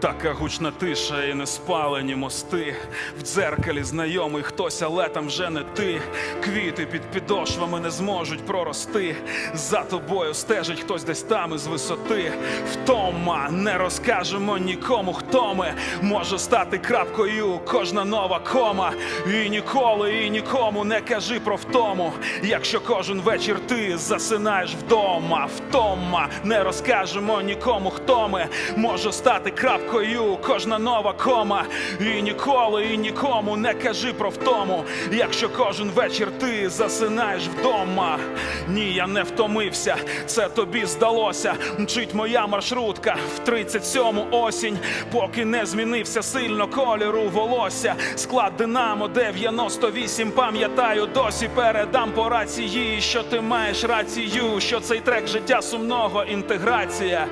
Така гучна тиша і неспалені мости. В дзеркалі знайомий хтось, але там вже не ти. Квіти під підошвами не зможуть прорости. За тобою стежить хтось десь там із висоти. Втома не розкажемо нікому, хто ми. Може стати крапкою кожна нова кома. І ніколи, і нікому не кажи про втому. Якщо кожен вечір ти засинаєш вдома, втома не розкажемо нікому, хто ми. Може стати крапкою кожна нова кома. І ніколи, і нікому не кажи про втому. Якщо кожен вечір ти засинаєш вдома. Ні, я не втомився, це тобі здалося. Мчить моя маршрутка в 37-му осінь, поки не змінився сильно кольору волосся. Склад Динамо 98, пам'ятаю, досі передам по рації, що ти маєш рацію, що цей трек життя сумного інтеграція.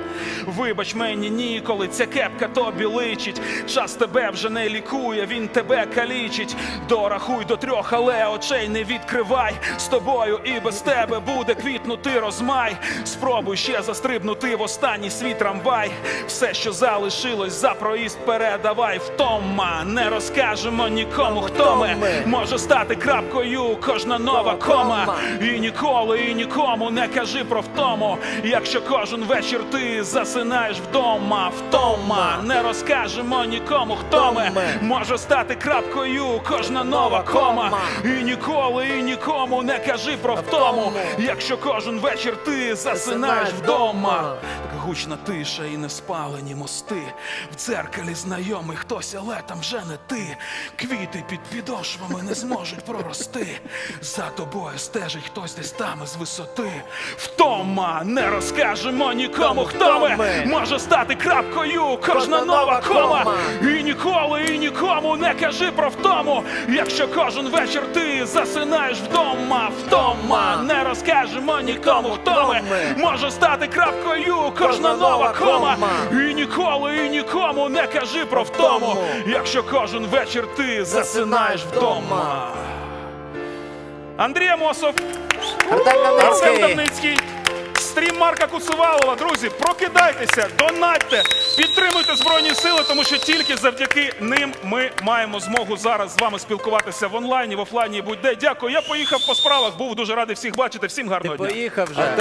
Вибач мені ніколи, ця кепка тобі личить. Час тебе вже не лікує, він тебе калічить. Дорахуй до трьох, але очей не відкривай. З тобою і без тебе буде квітнути розмай. Спробуй ще застрибнути в останній свій трамвай. Все, що залишилось за проїзд, передавай втома. Не розкажемо нікому, хто ми. Може стати крапкою кожна нова кома. І ніколи, і нікому не кажи про втому. Якщо кожен вечір ти засинаєш вдома, втома. Не розкажемо нікому, хто ми. Може стати крапкою кожна нова кома. І ніколи, і нікому не кажи про втому. Якщо кожен вечір ти засинаєш вдома. Така гучна тиша і неспалені мости. В дзеркалі знайомий хтось, але там вже не ти. Квіти під підошвами не зможуть прорости. За тобою стежить хтось десь там із висоти. Втома не розкажемо нікому, хто ми. Може стати крапкою кожна нова кома. І ніколи, і нікому не кажи про втому. Якщо кожен вечір ти засинаєш вдома, втома не розкажемо нікому, хто ми. Може стати крапкою кожна нова кома. І ніколи, і нікому не кажи про втому. Якщо кожен вечір ти засинаєш вдома. Андрій Амосов, Артем. Давницький. Стрім Марка Куцевалова. Друзі, прокидайтеся, донатьте, підтримуйте Збройні Сили, тому що тільки завдяки ним ми маємо змогу зараз з вами спілкуватися в онлайні, в офлайні, будь-де. Дякую. Я поїхав по справах, був дуже радий всіх бачити. Всім гарного дня. Поїхав вже.